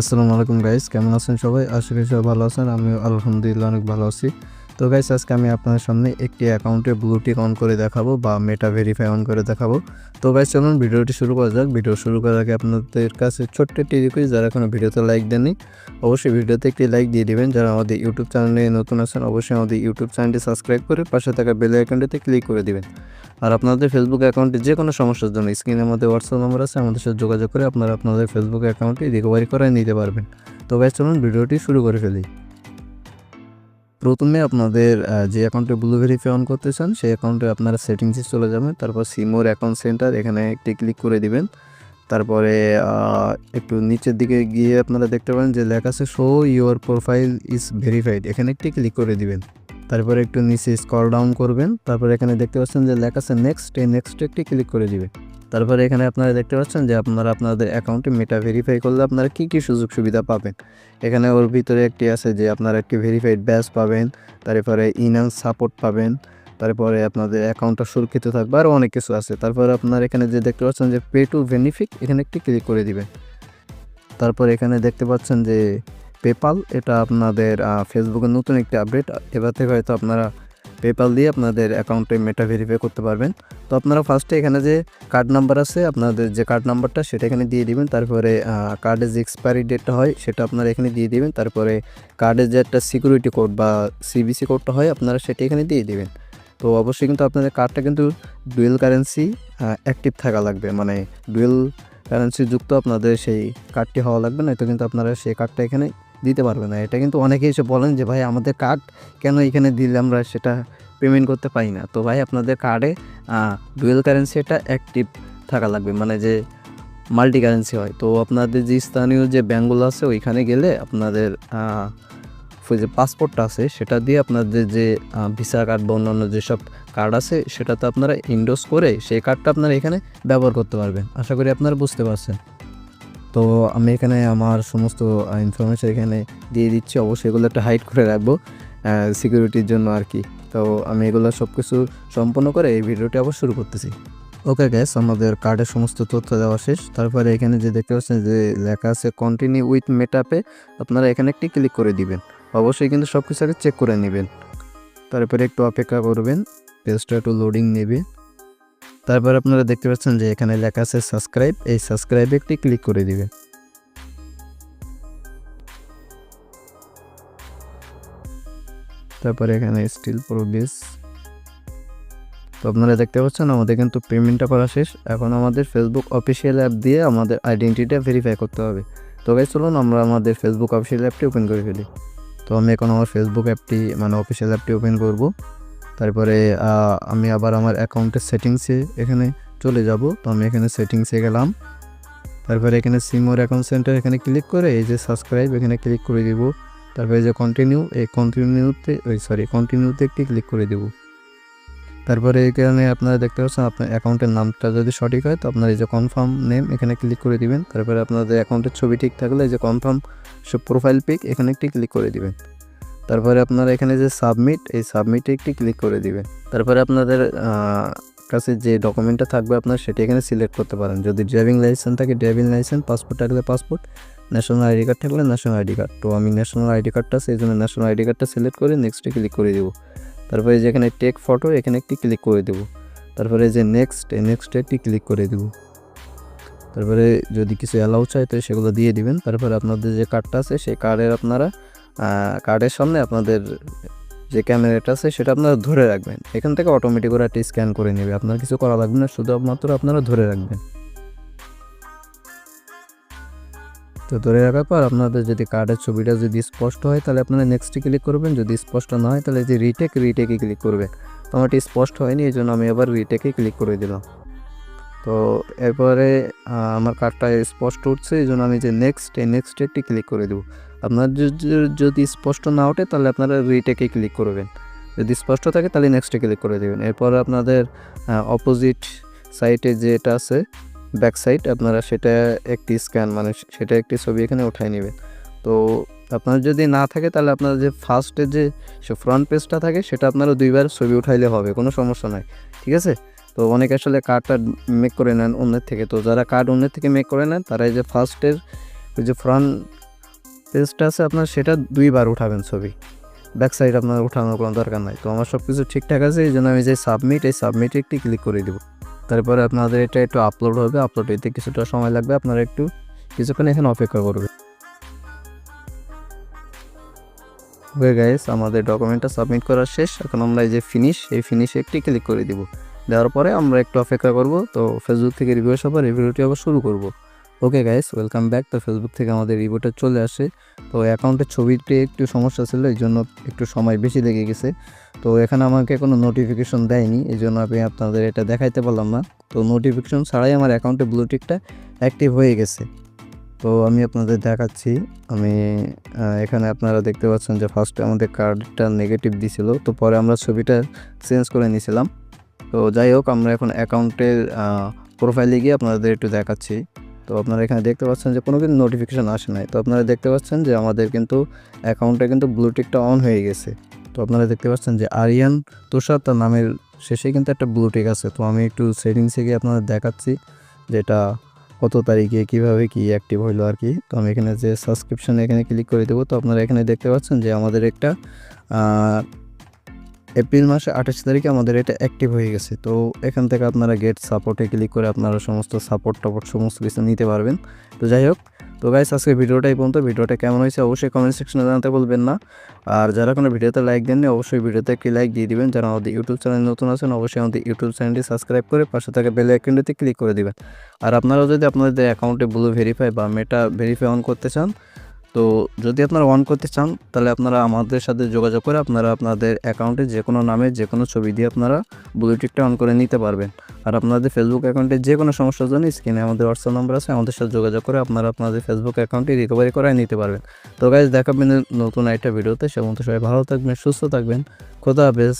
আসসালামু আলাইকুম গাইস কেমন আছেন সবাই? আশা করি সবাই ভালো আছেন। আমি আলহামদুলিল্লাহ অনেক ভালো আছি। তো গাইস আজকে আমি আপনাদের সামনে একটি অ্যাকাউন্টে ব্লুটিক অন করে দেখাবো বা মেটা ভেরিফাই অন করে দেখাবো। তো গাইস চলুন ভিডিওটি শুরু করা যাক। ভিডিও শুরু করার আগে আপনাদের কাছে ছোট্ট একটি রিকোয়েস্ট যারা এখনও ভিডিওতে লাইক দেননি, অবশ্যই ভিডিওতে একটি লাইক দিয়ে দিবেন। যারা আমাদের ইউটিউব চ্যানেলে নতুন আছেন, অবশ্যই আমাদের ইউটিউব চ্যানেলটি সাবস্ক্রাইব করে পাশে থাকা বেল আইকনটিতে ক্লিক করে দিবেন। আর আপনাদের ফেসবুক অ্যাকাউন্টে যে কোনো সমস্যার জন্য স্ক্রিনের মধ্যে হোয়াটসঅ্যাপ নম্বর আছে, আমাদের সাথে যোগাযোগ করে আপনারা আপনাদের ফেসবুক অ্যাকাউন্টটি রিকভারি করে নিতে পারবেন। তো গাইজ চলুন ভিডিওটি শুরু করে ফেলি। প্রথমে আপনাদের যে অ্যাকাউন্টে ব্লু ভেরিফাই অন করতে চান, সেই অ্যাকাউন্টে আপনারা সেটিংসে চলে যাবেন তারপর সিমোর অ্যাকাউন্ট সেন্টার এখানে একটি ক্লিক করে দিবেন। তারপরে একটু নিচের দিকে গিয়ে আপনারা দেখতে পাবেন যে লেখা আছে show your profile is verified এখানে একটি ক্লিক করে দিবেন। তারপরে একটু নিচে স্ক্রল ডাউন করবেন। তারপরে এখানে দেখতে পাচ্ছেন যে লেখা আছে নেক্সট এই নেক্সট একটি ক্লিক করে দিবেন তারপরে এখানে আপনারা দেখতে পাচ্ছেন যে আপনারা আপনাদের অ্যাকাউন্টে মেটা ভেরিফাই করলে আপনারা কী কী সুযোগ সুবিধা পাবেন? এখানে ওর ভিতরে একটি আছে যে আপনারা একটি ভেরিফাইড ব্যাচ পাবেন, তারপরে ইনহান্স সাপোর্ট পাবেন, তারপরে আপনাদের অ্যাকাউন্টটা সুরক্ষিত থাকবে আরও অনেক কিছু আছে। তারপরে আপনার এখানে যে দেখতে পাচ্ছেন যে পে টু বেনিফিট এখানে একটি ক্লিক করে দিবেন। তারপর এখানে দেখতে পাচ্ছেন যে পেপাল এটা আপনাদের ফেসবুকের নতুন একটি আপডেট এবার থেকে হয়তো আপনারা পেপাল দিয়ে আপনাদের অ্যাকাউন্টে মেটা ভেরিফাই করতে পারবেন। তো আপনারা ফার্স্টে এখানে যে কার্ড নাম্বার আছে, আপনাদের যে কার্ড নাম্বারটা সেটা এখানে দিয়ে দিবেন। তারপরে কার্ডের যে এক্সপায়ারি ডেটটা হয়, সেটা আপনারা এখানে দিয়ে দিবেন। তারপরে কার্ডের যে একটা সিকিউরিটি কোড বা সিবিসি কোডটা হয়, আপনারা সেটা এখানে দিয়ে দিবেন। তো অবশ্যই কিন্তু আপনাদের কার্ডটা কিন্তু ডুয়েল কারেন্সি অ্যাক্টিভ থাকা লাগবে। মানে ডুয়েল কারেন্সি যুক্ত আপনাদের সেই কার্ডটি হওয়া লাগবে না তো কিন্তু আপনারা সেই কার্ডটা এখানে দিতে পারবে না। এটা কিন্তু অনেকেই এসে বলেন যে, ভাই, আমাদের কার্ড কেন এখানে দিলে আমরা সেটা পেমেন্ট করতে পারি না? তো ভাই, আপনাদের কার্ডে ডুয়েল কারেন্সি এটা অ্যাক্টিভ থাকা লাগবে। মানে যে মাল্টি কারেন্সি হয়। তো আপনাদের যে স্থানীয় যে ব্যাঙ্কগুলো আছে, ওইখানে গেলে আপনাদের যে পাসপোর্টটা আছে, সেটা দিয়ে আপনাদের যে ভিসা কার্ড বা অন্যান্য যেসব কার্ড আছে, সেটাতে আপনারা ইন্ডোজ করে সেই কার্ডটা আপনারা এখানে ব্যবহার করতে পারবেন। আশা করি আপনারা বুঝতে পারছেন। তো আমি এখানে আমার সমস্ত ইনফরমেশন এখানে দিয়ে দিচ্ছি। অবশ্যই এগুলো একটা হাইড করে রাখব সিকিউরিটির জন্য আর কি। তো আমি এগুলো সব কিছু সম্পন্ন করে এই ভিডিওটি আবার শুরু করতেছি। ওকে গ্যাস আমাদের কার্ডের সমস্ত তথ্য দেওয়া শেষ। তারপরে এখানে যে দেখতে পাচ্ছেন যে লেখা আছে কন্টিনিউ উইথ মেটাপে আপনারা এখানে একটি ক্লিক করে দিবেন। অবশ্যই কিন্তু সব কিছু আগে চেক করে নেবেন। তারপরে একটু অপেক্ষা করবেন পেজটা একটু লোডিং নেবে। তারপর আপনারা দেখতে পাচ্ছেন যে এখানে লেখা আছে সাবস্ক্রাইব, এই সাবস্ক্রাইবে একটি ক্লিক করে দিবেন তারপরে এখানে স্টিল প্রোডিউস। তো আপনারা দেখতে পাচ্ছেন আমাদের কিন্তু পেমেন্টটা করা শেষ। এখন আমাদের ফেসবুক অফিসিয়াল অ্যাপ দিয়ে আমাদের আইডেন্টিটা ভেরিফাই করতে হবে। তো গাইজ চলুন আমরা আমাদের ফেসবুক অফিসিয়াল অ্যাপটি ওপেন করে ফেলি। তো আমি এখন আমার ফেসবুক অ্যাপটি মানে অফিসিয়াল অ্যাপটি ওপেন করব। তারপরে আমি আবার আমার অ্যাকাউন্টের সেটিংসে এখানে চলে যাব। তো আমি এখানে সেটিংসে গেলাম। তারপরে এখানে সিমোর অ্যাকাউন্ট সেন্টার এখানে ক্লিক করে এই যে সাবস্ক্রাইব এখানে ক্লিক করে দিব। তারপরে যে কন্টিনিউ এই কন্টিনিউতে ওই সরি কন্টিনিউতে একটি ক্লিক করে দেব। তারপরে এখানে আপনারা দেখতে পাচ্ছেন আপনার অ্যাকাউন্টের নামটা যদি সঠিক হয়, তো আপনার এই যে কনফার্ম নেম এখানে ক্লিক করে দিবেন। তারপরে আপনাদের অ্যাকাউন্টের ছবি ঠিক থাকলে এই যে কনফার্ম প্রোফাইল পিক এখানে একটি ক্লিক করে দিবেন। তারপরে আপনারা এখানে যে সাবমিট এই সাবমিটে একটি ক্লিক করে দিবেন তারপরে আপনাদের কাছে যে ডকুমেন্টটা থাকবে আপনার, সেটি এখানে সিলেক্ট করতে পারেন। যদি ড্রাইভিং লাইসেন্স থাকে ড্রাইভিং লাইসেন্স পাসপোর্ট থাকলে পাসপোর্ট ন্যাশনাল আইডি কার্ড থাকলে ন্যাশনাল আইডি কার্ড তো আমি ন্যাশনাল আইডি কার্ডটা সেই জন্য ন্যাশনাল আইডি কার্ডটা সিলেক্ট করে নেক্সটে ক্লিক করে দেবো। তারপরে যেখানে টেক ফটো এখানে একটি ক্লিক করে দেবো। তারপরে যে নেক্সট নেক্সটে একটি ক্লিক করে দেবো। তারপরে যদি কিছু অ্যালাউ চাই তো সেগুলো দিয়ে দিবেন। তারপরে আপনাদের যে কার্ডটা আছে, সেই কার্ডের আপনারা কার্ডের সামনে আপনাদের যে ক্যামেরাটা আছে, সেটা আপনারা ধরে রাখবেন। এখান থেকে অটোমেটিক ওরা একটি স্ক্যান করে নেবে। আপনার কিছু করা লাগবে না শুধুমাত্র আপনারা ধরে রাখবেন। তো ধরে রাখার পর আপনাদের যদি কার্ডের ছবিটা যদি স্পষ্ট হয়, তাহলে আপনারা নেক্সটে ক্লিক করবেন। যদি স্পষ্ট না হয়, তাহলে যে রিটেক রিটেকে ক্লিক করবেন তো আমার স্পষ্ট হয়নি, এই জন্য আমি আবার রিটেকে ক্লিক করে দিলাম। তো এরপরে আমার কার্ডটা স্পষ্ট উঠছে এই জন্য আমি যে নেক্সট এই নেক্সট একটি ক্লিক করে দেবো। আপনার যদি স্পষ্ট না ওঠে, তাহলে আপনারা রিটেকে ক্লিক করবেন। যদি স্পষ্ট থাকে, তাহলে নেক্সটে ক্লিক করে দেবেন। এরপর আপনাদের অপোজিট সাইডে যেটা আছে ব্যাক সাইড আপনারা সেটা একটি স্ক্যান মানে সেটা একটি ছবি এখানে উঠাই নেবেন। তো আপনার যদি না থাকে, তাহলে আপনার যে ফার্স্টে যে ফ্রন্ট পেজটা থাকে, সেটা আপনারা দুইবার ছবি উঠাইলে হবে, কোনো সমস্যা নাই। ঠিক আছে? তো অনেকে আসলে কার্ডটা মেক করে নেন অন্যের থেকে। তো যারা কার্ড অন্যের থেকে মেক করে নেন, তারা এই যে ফার্স্টের ওই যে ফ্রন্ট পেজটা আছে আপনার, সেটা দুইবার উঠাবেন ছবি। ব্যাক সাইড আপনার উঠানোর কোনো দরকার নাই। তো আমার সব কিছু ঠিকঠাক আছে, এই জন্য আমি যে সাবমিট এই সাবমিটে একটি ক্লিক করে দেবো। তারপরে আপনাদের এটা একটু আপলোড হবে আপলোড হইতে কিছুটা সময় লাগবে, আপনারা একটু কিছুক্ষণ এখানে অপেক্ষা করবেন। ওকে গাইস আমাদের ডকুমেন্টটা সাবমিট করা শেষ। এখন আমরা এই যে ফিনিশ এই ফিনিশে একটি ক্লিক করে দিব। দেওয়ার পরে আমরা একটু অপেক্ষা করব। তো ফেসবুক থেকে রিভিউ আসার পর রিভিউটি আবার শুরু করব। ওকে গাইস ওয়েলকাম ব্যাক তো ফেসবুক থেকে আমাদের রিভিউটা চলে আসে। তো অ্যাকাউন্টের ছবিতে একটু সমস্যা ছিল, এই জন্য একটু সময় বেশি লেগে গেছে। তো এখানে আমাকে কোনো নোটিফিকেশন দেয়নি, এই জন্য আমি আপনাদের এটা দেখাইতে পারলাম না। তো নোটিফিকেশন ছাড়াই আমার অ্যাকাউন্টে ব্লুটিকটা অ্যাক্টিভ হয়ে গেছে। তো আমি আপনাদের দেখাচ্ছি। আমি এখানে আপনারা দেখতে পাচ্ছেন যে ফার্স্টে আমাদের কার্ডটা নেগেটিভ দিছিল। তো পরে আমরা ছবিটা চেঞ্জ করে নিয়েছিলাম তো যাই হোক, আমরা এখন অ্যাকাউন্টের প্রোফাইলে গিয়ে আপনাদের একটু দেখাচ্ছি। তো আপনারা এখানে দেখতে পাচ্ছেন যে কোনো কিন্তু নোটিফিকেশান আসে নাই। তো আপনারা দেখতে পাচ্ছেন যে আমাদের কিন্তু অ্যাকাউন্টে কিন্তু ব্লুটিকটা অন হয়ে গেছে। তো আপনারা দেখতে পাচ্ছেন যে আরিয়ান তুষার তার নামের শেষে কিন্তু একটা ব্লুটিক আছে। তো আমি একটু সেটিংসে গিয়ে আপনাদের দেখাচ্ছি যেটা কত তারিখে, কীভাবে কি অ্যাক্টিভ হইল আর কি। তো আমি এখানে যে সাবস্ক্রিপশন এখানে ক্লিক করে দেবো। তো আপনারা এখানে দেখতে পাচ্ছেন যে আমাদের একটা এপ্রিল মাসে আঠাশ তারিখে আমাদের এটা অ্যাক্টিভ হয়ে গেছে। তো এখান থেকে আপনারা গেট সাপোর্টে ক্লিক করে আপনারা সমস্ত সাপোর্ট টাপোর্ট সমস্ত কিছু নিতে পারবেন। তো যাই হোক, তো গাইস আজকে ভিডিওটাই পর্যন্ত। ভিডিওটা কেমন হয়েছে অবশ্যই কমেন্ট সেকশনে জানাতে বলবেন না। আর যারা কোনো ভিডিওতে লাইক দেননি, অবশ্যই ভিডিওতে একটি লাইক দিয়ে দিবেন। যারা আমাদের ইউটিউব চ্যানেল নতুন আছেন, অবশ্যই আমাদের ইউটিউব চ্যানেলটি সাবস্ক্রাইব করে পাশে থাকা বেল আইকনটিতে ক্লিক করে দিবেন। আর আপনারাও যদি আপনাদের অ্যাকাউন্টে ব্লু ভেরিফাই বা মেটা ভেরিফাই অন করতে চান তো যদি আপনারা অন করতে চান, তাহলে আপনারা আমাদের সাথে যোগাযোগ করে আপনারা আপনাদের অ্যাকাউন্টে যে কোনো নামে যে কোনো ছবি দিয়ে আপনারা ব্লুটিকটা অন করে নিতে পারবেন। আর আপনাদের ফেসবুক অ্যাকাউন্টে যে কোনো সমস্যার জন্য স্ক্রিনে আমাদের হোয়াটসঅ্যাপ নাম্বার আছে, আমাদের সাথে যোগাযোগ করে আপনারা আপনাদের ফেসবুক অ্যাকাউন্টে রিকভারি করায় নিতে পারবেন। তো গাইজ দেখাবেন নতুন একটা ভিডিওতে সে মতো সবাই ভালো থাকবেন, সুস্থ থাকবেন। খোদা হাফেজ।